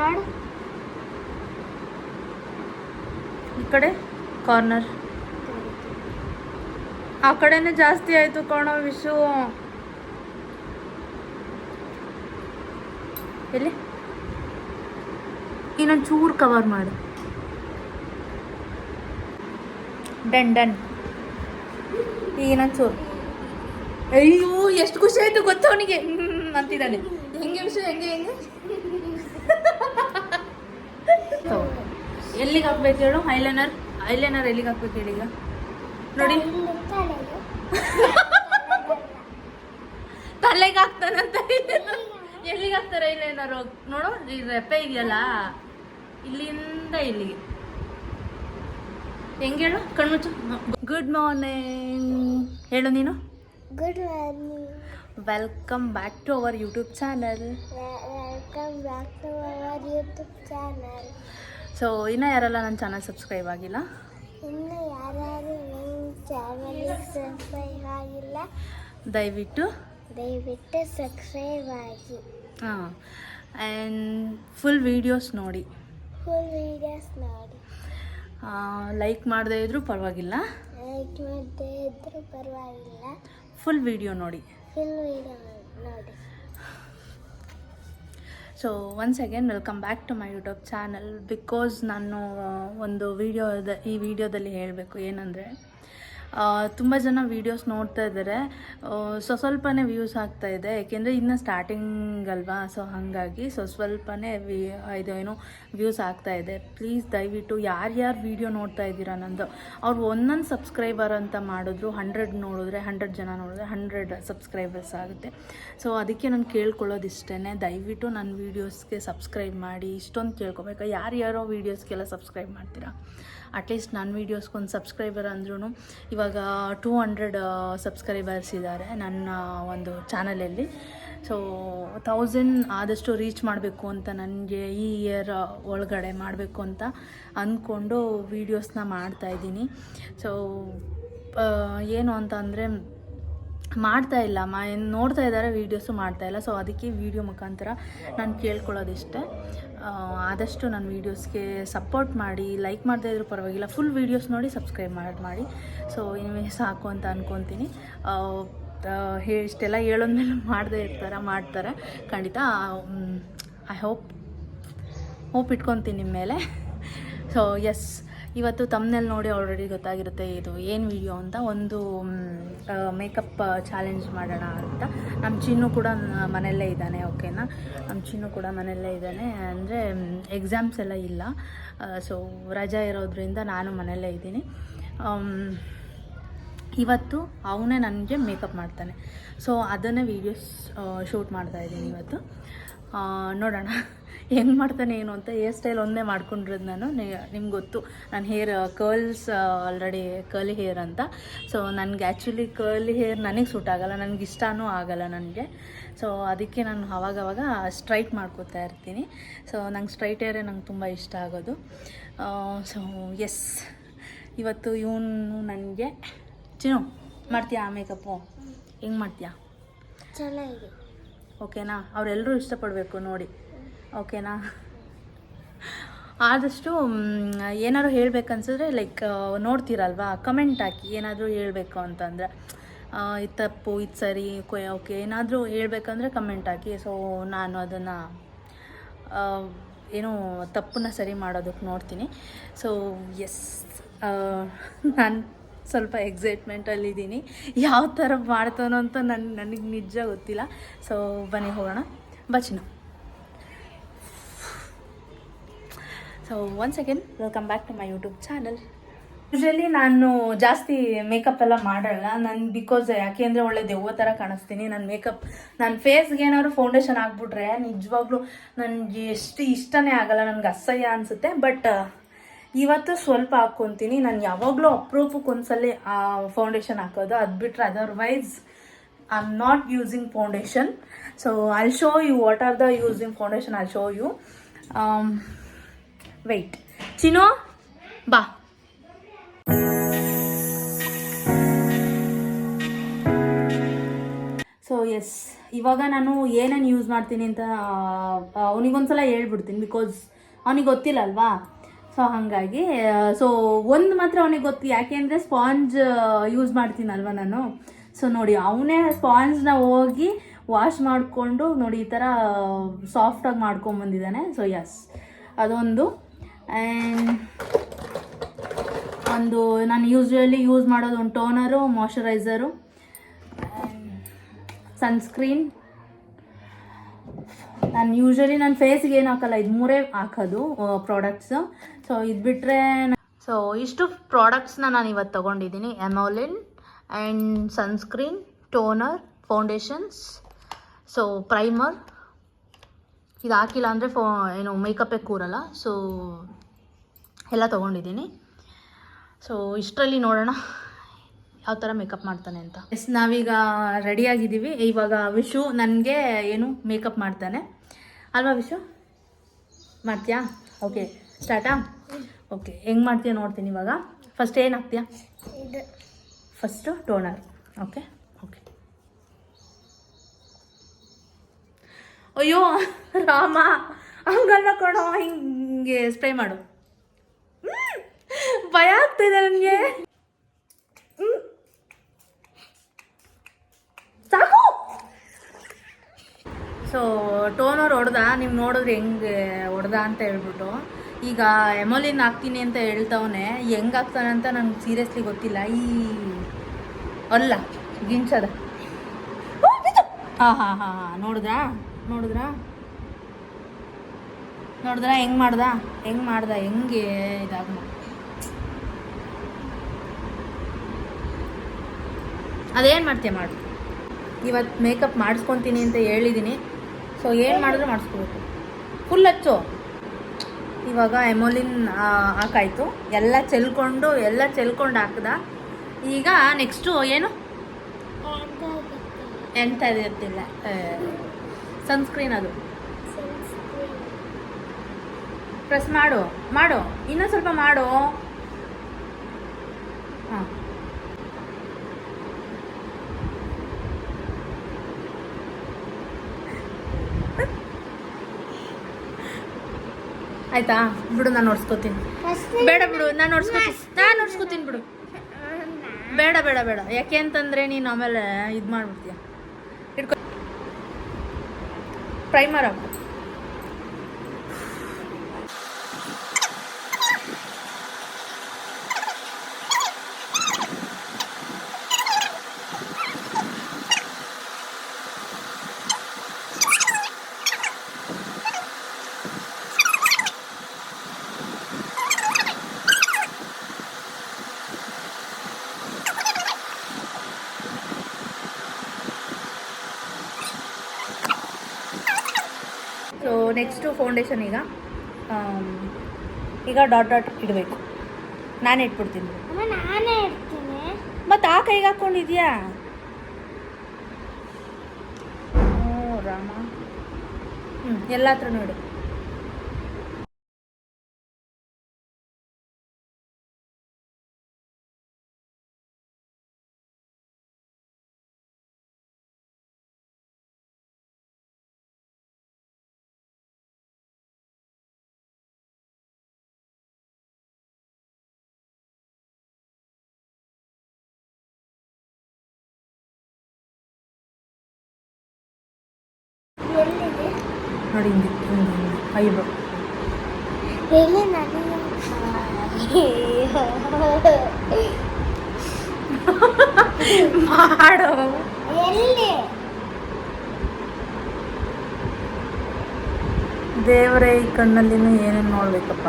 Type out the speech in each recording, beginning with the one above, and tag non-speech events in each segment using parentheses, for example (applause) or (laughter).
ನೋಡು ಈ ಕಡೆ ಕಾರ್ನರ್ ಆ ಕಡೆನೇ ಜಾಸ್ತಿ ಆಯಿತು ಕಣೋ ವಿಶು. ಎಲ್ಲಿ? ಇನ್ನೊಂದು ಚೂರು ಕವರ್ ಮಾಡು. ಡನ್ ಡನ್ ಈಗ ಇನ್ನೊಂದು ಚೂರು ಅಯ್ಯೋ, ಎಷ್ಟು ಖುಷಿ ಆಯಿತು ಗೊತ್ತು ಅವನಿಗೆ? ಅಂತಿದ್ದಾನೆ. ಹೆಂಗೆ ವಿಷಯ ಹೆಂಗೆ ಹೆಂಗೆ? ಎಲ್ಲಿಗೆ ಹಾಕ್ಬೇಕು ಹೇಳು? ಐಲೈನರ್ ಐಲೈನರ್ ಎಲ್ಲಿಗೆ ಹಾಕ್ಬೇಕು ಹೇಳಿ ಈಗ? ನೋಡಿ. ತಲೆಗೆ ಹಾಕ್ತಾನಂತ. ಎಲ್ಲಿಗೆ ಹಾಕ್ತಾರೆ ಐಲೈನರ್? ನೋಡು ಈ ರೆಪ್ಪೆ ಇದೆಯಲ್ಲ ಇಲ್ಲಿಂದ ಇಲ್ಲಿಗೆ. ಹೆಂಗೆ ಹೇಳು? ಕಣ್ಮುಚ್ಚು. ಗುಡ್ ಮಾರ್ನಿಂಗ್ ಹೇಳು ನೀನು. Good morning welcome back to our YouTube channel welcome back to our YouTube channel so ಇನ್ನೂ ಯಾರೆಲ್ಲ ನನ್ನ ಚಾನಲ್ ಸಬ್ಸ್ಕ್ರೈಬ್ ಆಗಿಲ್ಲ? ಇನ್ನು ಯಾರ್ಯಾರು ನನ್ನ ಚಾನಲ್ಗೆ ಸಬ್ಸ್ಕ್ರೈಬ್ ಆಗಿಲ್ಲ ದಯವಿಟ್ಟು ದಯವಿಟ್ಟು ಸಬ್ಸ್ಕ್ರೈಬ್ ಆಗಿ. ಹಾಂ ಆ್ಯಂಡ್ ಫುಲ್ ವೀಡಿಯೋಸ್ ನೋಡಿ. ಫುಲ್ ವೀಡಿಯೋಸ್ ನೋಡಿ. ಲೈಕ್ ಮಾಡದೇ ಇದ್ರೂ ಪರವಾಗಿಲ್ಲ. ಲೈಕ್ ಮಾಡದೇ ಇದ್ರೂ ಪರವಾಗಿಲ್ಲ. ಫುಲ್ ವೀಡಿಯೋ ನೋಡಿ. So once again welcome back to my YouTube channel because ನಾನು ಒಂದು ವಿಡಿಯೋದ ಈ ವಿಡಿಯೋದಲ್ಲಿ ಹೇಳಬೇಕು ಏನಂದರೆ ತುಂಬ ಜನ ವೀಡಿಯೋಸ್ ನೋಡ್ತಾ ಇದ್ದಾರೆ ಸೊ ಸ್ವಲ್ಪನೇ ವ್ಯೂಸ್ ಆಗ್ತಾ ಇದೆ. ಏಕೆಂದರೆ ಇನ್ನು ಸ್ಟಾರ್ಟಿಂಗ್ ಅಲ್ವಾ? ಸೊ ಹಾಗಾಗಿ ಸೊ ಸ್ವಲ್ಪನೇ ವಿ, ಇದು ಏನು ವ್ಯೂಸ್ ಆಗ್ತಾ ಇದೆ. ಪ್ಲೀಸ್ ದಯವಿಟ್ಟು ಯಾರ್ಯಾರು ವೀಡಿಯೋ ನೋಡ್ತಾ ಇದ್ದೀರಾ ನಂದು? ಅವ್ರು ಒಂದೊಂದು ಸಬ್ಸ್ಕ್ರೈಬರ್ ಅಂತ ಮಾಡಿದ್ರು ಹಂಡ್ರೆಡ್ ನೋಡಿದ್ರೆ ಹಂಡ್ರೆಡ್ ಜನ ನೋಡಿದ್ರೆ ಹಂಡ್ರೆಡ್ ಸಬ್ಸ್ಕ್ರೈಬರ್ಸ್ ಆಗುತ್ತೆ. ಸೊ ಅದಕ್ಕೆ ನಾನು ಕೇಳ್ಕೊಳ್ಳೋದಿಷ್ಟೇ ದಯವಿಟ್ಟು ನನ್ನ ವೀಡಿಯೋಸ್ಗೆ ಸಬ್ಸ್ಕ್ರೈಬ್ ಮಾಡಿ, ಇಷ್ಟೊಂದು ಕೇಳ್ಕೊಬೇಕು? ಯಾರ್ಯಾರೋ ವೀಡಿಯೋಸ್ಗೆಲ್ಲ ಸಬ್ಸ್ಕ್ರೈಬ್ ಮಾಡ್ತೀರಾ? ಅಟ್ಲೀಸ್ಟ್ ನನ್ನ ವೀಡಿಯೋಸ್ಗೊಂದು ಸಬ್ಸ್ಕ್ರೈಬರ್ ಅಂದ್ರೂ ಇವಾಗ ಟೂ ಹಂಡ್ರೆಡ್ ಸಬ್ಸ್ಕ್ರೈಬರ್ಸ್ ಇದ್ದಾರೆ ನನ್ನ ಒಂದು ಚಾನಲಲ್ಲಿ ಸೊ ಥೌಸಂಡ್ ಆದಷ್ಟು ರೀಚ್ ಮಾಡಬೇಕು ಅಂತ ನನಗೆ ಈ ಇಯರ್ ಒಳಗಡೆ ಮಾಡಬೇಕು ಅಂತ ಅಂದ್ಕೊಂಡು ವೀಡಿಯೋಸ್ನ ಮಾಡ್ತಾಯಿದ್ದೀನಿ ಸೊ ಏನು ಅಂತ ಅಂದರೆ ಮಾಡ್ತಾ ಇಲ್ಲ. ಮಾ ನೋಡ್ತಾ ಇದ್ದಾರೆ ವೀಡಿಯೋಸು ಮಾಡ್ತಾ ಇಲ್ಲ. ಸೊ ಅದಕ್ಕೆ ವೀಡಿಯೋ ಮುಖಾಂತರ ನಾನು ಕೇಳ್ಕೊಳ್ಳೋದಿಷ್ಟೇ. ಆದಷ್ಟು ನನ್ನ ವೀಡಿಯೋಸ್ಗೆ ಸಪೋರ್ಟ್ ಮಾಡಿ ಲೈಕ್ ಮಾಡದೇ ಇದ್ರೂ ಪರವಾಗಿಲ್ಲ. ಫುಲ್ ವೀಡಿಯೋಸ್ ನೋಡಿ ಸಬ್ಸ್ಕ್ರೈಬ್ ಮಾಡಿ ಮಾಡಿ. ಸೊ ಇನ್ವೇ ಸಾಕು ಅಂತ ಅಂದ್ಕೊತೀನಿ ಹೇ, ಇಷ್ಟೆಲ್ಲ ಹೇಳೋದ್ಮೇಲೆ ಮಾಡದೇ ಇರ್ತಾರೆ, ಮಾಡ್ತಾರೆ. ಖಂಡಿತ ಐ ಹೋಪ್ ಹೋಪ್ ಇಟ್ಕೊತೀನಿ ನಿಮ್ಮ ಮೇಲೆ ಸೊ ಎಸ್ ಇವತ್ತು ತಮ್ಮನಲ್ಲಿ ನೋಡಿ ಆಲ್ರೆಡಿ ಗೊತ್ತಾಗಿರುತ್ತೆ ಇದು ಏನು ವಿಡಿಯೋ ಅಂತ. ಒಂದು ಮೇಕಪ್ ಚಾಲೆಂಜ್ ಮಾಡೋಣ ಅಂತ. ನಮ್ಮ ಚಿನ್ನು ಕೂಡ ಮನೆಯಲ್ಲೇ ಇದ್ದಾನೆ ಓಕೆನಾ ನಮ್ಮ ಚಿನ್ನು ಕೂಡ ಮನೆಯಲ್ಲೇ ಇದ್ದಾನೆ. ಅಂದರೆ ಎಕ್ಸಾಮ್ಸ್ ಎಲ್ಲ ಇಲ್ಲ. ಸೊ ರಜಾ ಇರೋದ್ರಿಂದ ನಾನು ಮನೆಯಲ್ಲೇ ಇದ್ದೀನಿ. ಇವತ್ತು ಅವನೇ ನನಗೆ ಮೇಕಪ್ ಮಾಡ್ತಾನೆ. ಸೊ ಅದನ್ನೇ ವೀಡಿಯೋಸ್ ಶೂಟ್ ಮಾಡ್ತಾ ಇದ್ದೀನಿ ಇವತ್ತು. ನೋಡೋಣ. ಹೆಂಗೆ ಮಾಡ್ತಾನೆ ಏನು ಅಂತ ಹೇರ್ ಸ್ಟೈಲ್ ಒಂದೇ ಮಾಡ್ಕೊಂಡಿರೋದು ನಾನು. ನಿಮ್ಗೆ ಗೊತ್ತು. ನಾನು hair curls already curly hair ಅಂತ. ಸೊ ನನಗೆ ಆ್ಯಕ್ಚುಲಿ ಕರ್ಲಿ ಹೇರ್ ನನಗೆ ಸೂಟ್ ಆಗಲ್ಲ. ನನಗೆ ಇಷ್ಟನೂ ಆಗಲ್ಲ ನನಗೆ. ಸೊ ಅದಕ್ಕೆ ನಾನು ಅವಾಗವಾಗ ಸ್ಟ್ರೈಟ್ ಮಾಡ್ಕೋತಾ ಇರ್ತೀನಿ. ಸೊ ನಂಗೆ ಸ್ಟ್ರೈಟ್ ಹೇರೇ ನಂಗೆ ತುಂಬ ಇಷ್ಟ ಆಗೋದು. ಸೊ ಎಸ್ ಇವತ್ತು ಇವನು ನನಗೆ ಚಿನ್ನು ಮಾಡ್ತೀಯಾ ಮೇಕಪ್ಪು ಹೆಂಗೆ ಮಾಡ್ತೀಯಾ? ಚೆನ್ನಾಗಿ ಓಕೆನಾ ಅವರೆಲ್ಲರೂ ಇಷ್ಟಪಡಬೇಕು ನೋಡಿ. ಓಕೆನಾ? ಆದಷ್ಟು ಏನಾದ್ರು ಹೇಳ್ಬೇಕನ್ಸಿದ್ರೆ ಲೈಕ್ ನೋಡ್ತೀರಲ್ವಾ? ಕಮೆಂಟ್ ಹಾಕಿ, ಏನಾದರೂ ಹೇಳಬೇಕು ಅಂತಂದರೆ. ಇದು ತಪ್ಪು, ಇದು ಸರಿ ಓಕೆ, ಏನಾದರೂ ಹೇಳಬೇಕಂದ್ರೆ ಕಮೆಂಟ್ ಹಾಕಿ. ಸೊ ನಾನು ಅದನ್ನು ಏನು ತಪ್ಪನ್ನ ಸರಿ ಮಾಡೋದಕ್ಕೆ ನೋಡ್ತೀನಿ. ಸೊ ಎಸ್ ನಾನು ಸ್ವಲ್ಪ ಎಕ್ಸೈಟ್ಮೆಂಟಲ್ಲಿದ್ದೀನಿ ಯಾವ ಥರ ಮಾಡ್ತಾನೋ ಅಂತ ನನ್ನ ನನಗೆ ನಿಜ ಗೊತ್ತಿಲ್ಲ. ಸೊ ಬನ್ನಿ ಹೋಗೋಣ. ಬಚ್ಚಿನ so once again welcome back to my YouTube channel usually ನಾನು ಜಾಸ್ತಿ ಮೇಕಪ್ ಎಲ್ಲ ಮಾಡಲ್ಲ. ನಾನು ಬಿಕಾಸ್ ಯಾಕೆ ಅಂದರೆ ಒಳ್ಳೆ ದೆವ್ವ ಥರ ಕಾಣಿಸ್ತೀನಿ. ನನ್ನ ಮೇಕಪ್ ನನ್ನ ಫೇಸ್ಗೆ ಏನಾದ್ರು ಫೌಂಡೇಶನ್ ಹಾಕ್ಬಿಟ್ರೆ ನಿಜವಾಗ್ಲೂ ನನಗೆ ಎಷ್ಟು ಇಷ್ಟನೇ ಆಗಲ್ಲ. ನನಗೆ ಅಸಹ್ಯ ಅನಿಸುತ್ತೆ. ಬಟ್ ಇವತ್ತು ಸ್ವಲ್ಪ ಹಾಕ್ಕೊತೀನಿ ನಾನು ಯಾವಾಗಲೂ ಅಪ್ರೂಪಕ್ಕೆ ಒಂದ್ಸಲ ಫೌಂಡೇಶನ್ ಹಾಕೋದು. ಅದು ಬಿಟ್ಟರೆ otherwise I am not using foundation so I show you what are the using foundation I show you wait ಚಿನೋ ಬಾ ಸೊ ಎಸ್ ಇವಾಗ ನಾನು ಏನೇನು ಯೂಸ್ ಮಾಡ್ತೀನಿ ಅಂತ ಅವನಿಗೊಂದ್ಸಲ ಹೇಳ್ಬಿಡ್ತೀನಿ ಬಿಕಾಸ್ ಅವನಿಗೆ ಗೊತ್ತಿಲ್ಲ ಅಲ್ವಾ ಸೊ ಹಾಗಾಗಿ ಸೊ ಒಂದು ಮಾತ್ರ ಅವನಿಗೆ ಗೊತ್ತು, ಯಾಕೆ ಅಂದರೆ ಸ್ಪಾಂಜ್ ಯೂಸ್ ಮಾಡ್ತೀನಲ್ವ ನಾನು? ಸೊ ನೋಡಿ, ಅವನೇ ಸ್ಪಾಂಜ್ನ ಹೋಗಿ ವಾಶ್ ಮಾಡಿಕೊಂಡು ನೋಡಿ, ಈ ಥರ ಸಾಫ್ಟಾಗಿ ಮಾಡ್ಕೊಂಬಂದಿದ್ದಾನೆ ಸೊ ಎಸ್ ಅದೊಂದು. ಆ್ಯಂಡ್ ಒಂದು ನಾನು ಯೂಸ್ವಲಿ ಯೂಸ್ ಮಾಡೋದು ಒಂದು ಟೋನರು ಮಾಯಶ್ಚರೈಸರು ಸನ್ಸ್ಕ್ರೀನ್ ನಾನು ಯೂಶ್ವಲಿ ನನ್ನ ಫೇಸ್ಗೆ ಏನು ಹಾಕಲ್ಲ, ಇದು ಮೂರೇ ಹಾಕೋದು ಪ್ರಾಡಕ್ಟ್ಸು ಸೊ ಇದು ಬಿಟ್ಟರೆ ಸೊ ಇಷ್ಟು ಪ್ರಾಡಕ್ಟ್ಸ್ನ ನಾನು ಇವತ್ತು ತೊಗೊಂಡಿದ್ದೀನಿ Emolene and sunscreen toner foundations so primer ಇದು ಹಾಕಿಲ್ಲ ಅಂದರೆ ಫೋ ಏನು ಮೇಕಪ್ಪೇ ಕೂರಲ್ಲ. ಸೊ ಎಲ್ಲ ತೊಗೊಂಡಿದ್ದೀನಿ. ಸೊ ಇಷ್ಟರಲ್ಲಿ ನೋಡೋಣ ಯಾವ ಥರ ಮೇಕಪ್ ಮಾಡ್ತಾನೆ ಅಂತ. ಎಸ್ ನಾವೀಗ ರೆಡಿಯಾಗಿದ್ದೀವಿ ಇವಾಗ ವಿಶು ನನಗೆ ಏನು ಮೇಕಪ್ ಮಾಡ್ತಾನೆ. ಅಲ್ವಾ ವಿಶು? ಮಾಡ್ತೀಯಾ? ಓಕೆ ಸ್ಟಾರ್ಟಾ ಓಕೆ ಹೆಂಗೆ ಮಾಡ್ತೀಯ ನೋಡ್ತೀನಿ ಇವಾಗ. ಫಸ್ಟ್ ಏನು ಹಾಕ್ತೀಯಾ? ಫಸ್ಟು ಟೋನರ್ ಓಕೆ ಓಕೆ ಅಯ್ಯೋ, ರಾಮ ಹಂಗಲ್ಲ ಕೊಡೋ, ಹಿಂಗೆ ಸ್ಪ್ರೇ ಮಾಡು. ಭಯ ಆಗ್ತಿದೆ ನನಗೆ. ಸಾಕು. ಸೊ ಟೋನವ್ರು ಹೊಡೆದ ನೀವು ನೋಡಿದ್ರೆ ಹೆಂಗೆ ಹೊಡೆದ ಅಂತ ಹೇಳ್ಬಿಟ್ಟು. ಈಗ ಎಮೋಲಿನ್ ಹಾಕ್ತೀನಿ ಅಂತ ಹೇಳ್ತವನೆ, ಹೆಂಗೆ ಹಾಕ್ತಾನೆ ಅಂತ ನನಗೆ ಸೀರಿಯಸ್ಲಿ ಗೊತ್ತಿಲ್ಲ. ಈ ಅಲ್ಲ, ಗಿಂಚದ. ಹಾಂ ಹಾಂ ಹಾಂ ಹಾಂ, ನೋಡಿದ್ರಾ? ನೋಡಿದ್ರಾ? ನೋಡಿದ್ರಾ? ಹೆಂಗೆ ಮಾಡ್ದ? ಹೆಂಗೆ ಮಾಡ್ದ? ಹೆಂಗೆ ಇದಾಗ ಅದೇನು ಮಾಡ್ತೀಯ ಮಾಡು. ಇವತ್ತು ಮೇಕಪ್ ಮಾಡಿಸ್ಕೊತೀನಿ ಅಂತ ಹೇಳಿದ್ದೀನಿ ಸೊ ಏನು ಮಾಡಿದ್ರು ಮಾಡಿಸ್ಕೋಬೇಕು. ಫುಲ್ ಹಚ್ಚು ಇವಾಗ ಎಮೋಲಿನ್ ಹಾಕಾಯ್ತು. ಎಲ್ಲ ಚೆಲ್ಕೊಂಡು ಎಲ್ಲ ಚೆಲ್ಕೊಂಡು ಹಾಕ್ದ. ಈಗ ನೆಕ್ಸ್ಟು ಏನು? ಎಂತ ಇರ್ತಿಲ್ಲ ಸನ್ಸ್ಕ್ರೀನ್ ಅದು. ಪ್ರೆಸ್ ಮಾಡು ಮಾಡು ಇನ್ನೊಂದು ಸ್ವಲ್ಪ ಮಾಡು. ಹಾಂ. ಆಯ್ತಾ? ಬಿಡು ನಾನು ನೋಡ್ಸ್ಕೋತೀನಿ. ಬೇಡ ಬಿಡು ನಾನು ನೋಡ್ಸ್ಕೋತೀನಿ. ನಾನು ನೋಡ್ಸ್ಕೋತೀನಿ ಬಿಡು. ಬೇಡ ಬೇಡ ಬೇಡ. ಯಾಕೆ ಅಂತಂದ್ರೆ ನೀನು ಆಮೇಲೆ ಇದು ಮಾಡ್ಬಿಡ್ತೀಯ ಇಟ್ಕೊ ಪ್ರೈಮರ್ ಹಾಕು ಸೊ ನೆಕ್ಸ್ಟು ಫೌಂಡೇಶನ್ ಈಗ ಈಗ ಡಾಟ್ ಡಾಟ್ ಇಡಬೇಕು. ನಾನು ಇಟ್ಬಿಡ್ತೀನಿ. ಮತ್ತು ಆ ಕೈಗೆ ಹಾಕ್ಕೊಂಡಿದ್ಯಾ ಓ ರಾಮ. ಹ್ಞೂ ಎಲ್ಲ ಹತ್ರ ನೋಡು ನೋಡಿ ಹಿಂಗೆ ಹಿಂಗೆ ಹಿಂಗೆ ಐಬ್ರೋ ಎಲ್ಲಿ ನನಗೆ? ಮಾಡೋ ಎಲ್ಲಿ? ದೇವರೇ ಈ ಕಣ್ಣಲ್ಲಿ ಏನೇನು ನೋಡ್ಬೇಕಪ್ಪ?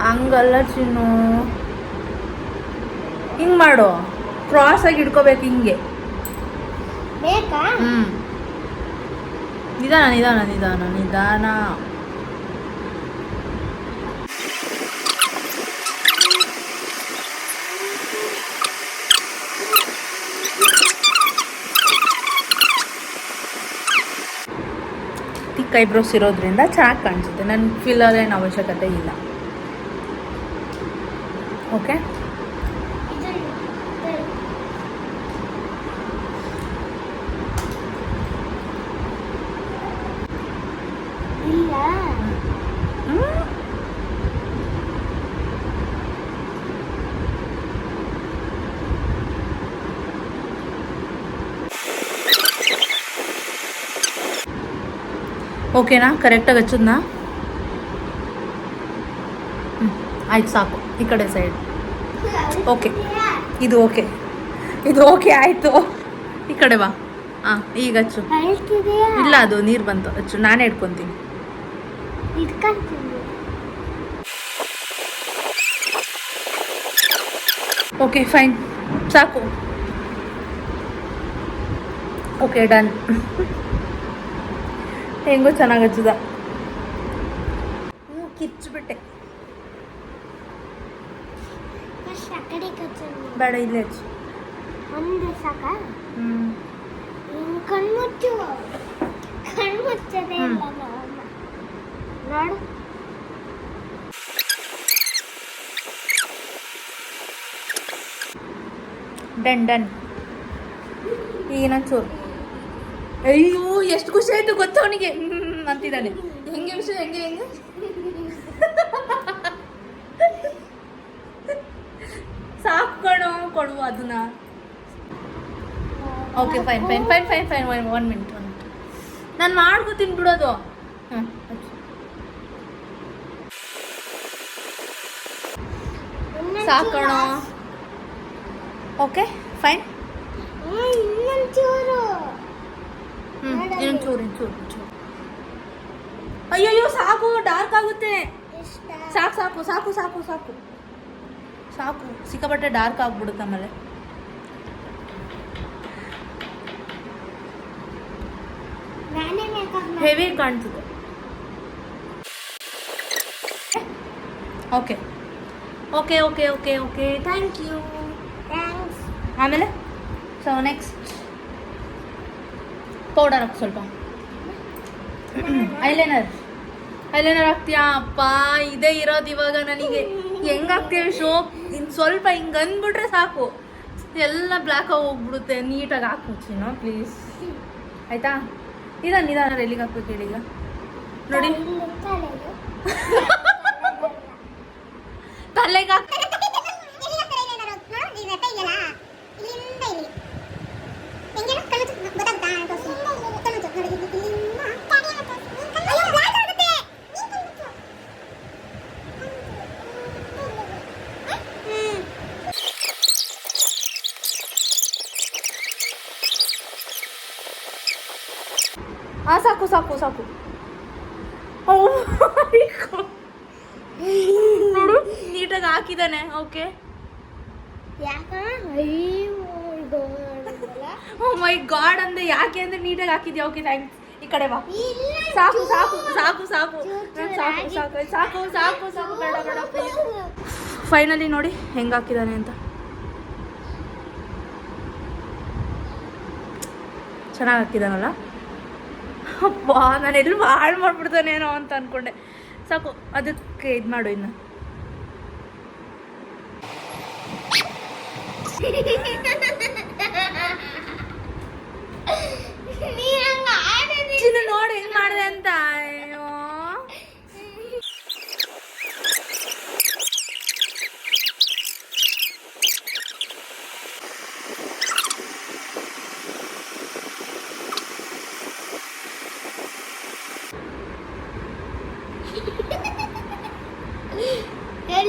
ಹಂಗಲ್ಲ ಚಿನ್ನು. ಹಿಂಗ್ ಮಾಡು. ಕ್ರಾಸ್ ಆಗಿ ಇಡ್ಕೋಬೇಕು ಹಿಂಗೆ. ಬೇಕಾ? ಹ್ಞೂ ನಿಧಾನ ನಿಧಾನ ನಿಧಾನ ನಿಧಾನ. ತಿಕ್ಕ ಐಬ್ರೋಸ್ ಇರೋದ್ರಿಂದ ಚೆನ್ನಾಗಿ ಕಾಣಿಸುತ್ತೆ. ನನ್ನ ಫಿಲ್ಲರ್ ಏನು ಅವಶ್ಯಕತೆ ಇಲ್ಲ. ಓಕೆ ಓಕೆನಾ ಕರೆಕ್ಟಾಗಿ ಹಚ್ಚದ್ನಾ? ಹ್ಞೂ ಆಯ್ತು ಸಾಕು. ಈ ಕಡೆ ಸೈಡ್ ಓಕೆ ಇದು ಓಕೆ ಇದು ಓಕೆ ಆಯಿತು. ಈ ಕಡೆ ಬಾ. ಹಾಂ ಈಗ ಹಚ್ಚು. ಇಲ್ಲ ಅದು ನೀರು ಬಂತು. ಹಚ್ಚು. ನಾನೇ ಇಟ್ಕೊಂತೀನಿ. ಓಕೆ ಫೈನ್ ಸಾಕು. ಓಕೆ ಡನ್ ಹೆಂಗೋ ಚೆನ್ನಾಗಿ ಹಚ್ಚದ. ಹ್ಞೂ ಕಚ್ಚೋದು ಬೇಡ ಇಲ್ಲೇ ಹಚ್ಚು. ಒಂದು ಸಾಕ? ಕಣ್ಮುಚ್ಚು ಕಣ್ಮುಚ್ಚದೆ ನೋಡು. ಡನ್ ಡನ್ ಏನಂಚೂರು ಅಯ್ಯೋ, ಎಷ್ಟು ಖುಷಿ ಆಯ್ತು ಗೊತ್ತ ಅವನಿಗೆ? ಅಂತಿದ್ದಾನೆ. ಹೆಂಗೆ ವಿಷಯ, ಹೆಂಗೆ ಹೆಂಗೆ? ಸಾಕು ಕಣೋ ಕೊಡುವ ಅದನ್ನ. Okay fine fine fine fine fine one minute one minute ನಾನು ಮಾಡ್ಕೋತೀನಿ ಬಿಡೋದು ಸಾಕೋಣ ಸಾಕಣೋ ಓಕೆ ಫೈನ್ ಹ್ಞೂ ಇನ್ನೊಂದು ಚೂರು ಚೂರು ಚೂರು ಅಯ್ಯಯ್ಯೋ ಸಾಕು ಡಾರ್ಕ್ ಆಗುತ್ತೆ ಇಷ್ಟ ಸಾಕು ಸಾಕು ಸಾಕು ಸಾಕು ಸಾಕು ಸಾಕು ಸಿಕ್ಕಾಪಟ್ಟೆ ಡಾರ್ಕ್ ಆಗ್ಬಿಡುತ್ತೆ ಆಮೇಲೆ ನಾನೇ ಮೇಕಪ್ ಹೆವಿ ಕಾಣ್ತದೆ okay okay okay okay okay thank you thanks ಆಮೇಲೆ ಸೊ ನೆಕ್ಸ್ಟ್ ಪೌಡರ್ ಹಾಕು ಸ್ವಲ್ಪ. ಐಲೈನರ್ ಐಲೈನರ್ ಹಾಕ್ತೀಯಾ? ಅಪ್ಪ ಇದೇ ಇರೋದು ಇವಾಗ ನನಗೆ. ಹೆಂಗ್ ಹಾಕ್ತೀಯ ಶೋ ಇನ್ನು ಸ್ವಲ್ಪ ಹಿಂಗೆ ಅಂದ್ಬಿಟ್ರೆ ಸಾಕು. ಎಲ್ಲ ಬ್ಲ್ಯಾಕ್ ಆಗಿ ಹೋಗ್ಬಿಡುತ್ತೆ. ನೀಟಾಗಿ ಹಾಕು ಚಿನ್ನು ಪ್ಲೀಸ್ ಆಯ್ತಾ? ಇದ ನಿಧಾನ ಎಲ್ಲಿಗೆ ಹಾಕ್ಬೇಕು ಹೇಳಿ ಈಗ? ನೋಡಿ. ತಲೆಗೆ. ತಲೆಗೆ ಹಾಕ್ ಸಾಕು ಸಾಕು. ನೋಡು ನೀಟಾಗಿ ಹಾಕಿದಾನೆ ಓಕೆ ಓ ಮೈ ಗಾಡ್ ಅಂದ್ರೆ ಯಾಕೆ ಅಂದ್ರೆ ನೀಟಾಗಿ ಹಾಕಿದ್ಯಾ? ಓಕೆ ಥ್ಯಾಂಕ್ಸ್ ಈ ಕಡೆ ಬಾ. ಸಾಕು ಸಾಕು ಸಾಕು ಸಾಕು. ಸಾಕು ಸಾಕು ಸಾಕು ಸಾಕು ಸಾಕು ಬೇಡ ಫೈನಲಿ ನೋಡಿ ಹೆಂಗೆ ಹಾಕಿದಾನೆ ಅಂತ. ಚೆನ್ನಾಗಿ ಹಾಕಿದಾನಲ್ಲ ಅಪ್ಪ ನಾನು ಎಲ್ಲಿ ಹಾಳು ಮಾಡ್ಬಿಡ್ತಾನೇನೋ ಅಂತ ಅಂದ್ಕೊಂಡೆ ಸಾಕು ಅದಕ್ಕೆ ಇದು ಮಾಡು ಇನ್ನು (laughs) ಚಿನ್ನು ನೋಡಿ ಹೆಂಗ್ ಮಾಡಿದೆ ಅಂತ ಅಯ್ಯೋ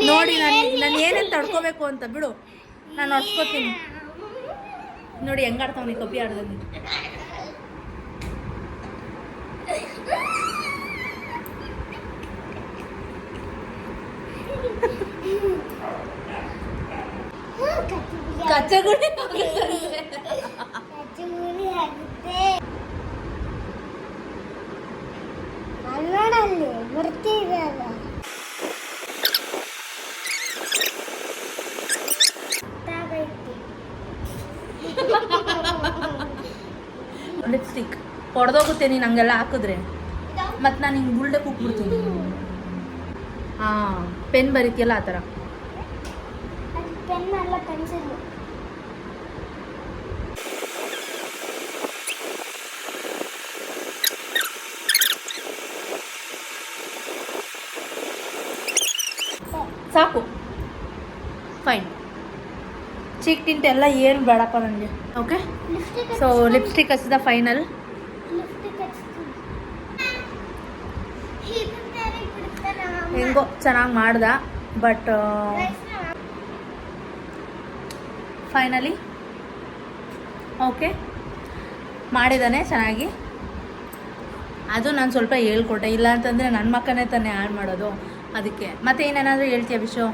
ನೋಡಿ ನಾನು ನಾನು ಏನೇನು ತಡ್ಕೋಬೇಕು ಅಂತ ಬಿಡು. ನಾನು ಹೊಡ್ಸ್ಕೊತೀನಿ ನೋಡಿ ಹೆಂಗ್ ಆಡ್ತಾವನಿ ಕಪಿ ಆಡ್ದಲ್ಲಿ ಕಚ್ಚಗುಡಿ ನೋಡಲ್ಲಿ (laughs) ಲಿಪ್ಸ್ಟಿಕ್ ಹೊಡೆದೋಗುತ್ತೆ ನೀನು ಹಂಗೆಲ್ಲ ಹಾಕಿದ್ರೆ. ಮತ್ತು ನಾನು ಹಿಂಗೆ ಬುಲ್ಡೆ ಕೂಗ್ಬಿಡ್ತೀನಿ ಹಾಂ ಪೆನ್ ಬರೀತಿಯಲ್ಲ ಆ ಥರ ಅದು ಪೆನ್ ಅಲ್ಲ ಪೆನ್ಸಿಲ್ ಸಾಕು ಫೈನ್ ಚೀಕ್ ಟಿಂಟ್ ಎಲ್ಲ ಏನು ಬೇಡಪ್ಪ ನನಗೆ ಓಕೆ ಲಿಪ್ಸ್ಟಿಕ್ ಸೊ ಲಿಪ್ಸ್ಟಿಕ್ ಹಚ್ಚಿದ ಫೈನಲ್ ಲಿಪ್ಸ್ಟಿಕ್ ಹೆಂಗೋ ಚೆನ್ನಾಗಿ ಮಾಡ್ದ ಬಟ್ ಫೈನಲಿ ಓಕೆ ಮಾಡಿದ್ದಾನೆ ಚೆನ್ನಾಗಿ. ಅದು ನಾನು ಸ್ವಲ್ಪ ಹೇಳ್ಕೊಟ್ಟೆ. ಇಲ್ಲ ಅಂತಂದರೆ ನನ್ನ ಮಕ್ಕನೇ ತಾನೇ ಆ್ಯಡ್ ಮಾಡೋದು. ಅದಕ್ಕೆ. ಮತ್ತೆ ಏನೇನಾದರೂ ಹೇಳ್ತೀಯ ವಿಶು?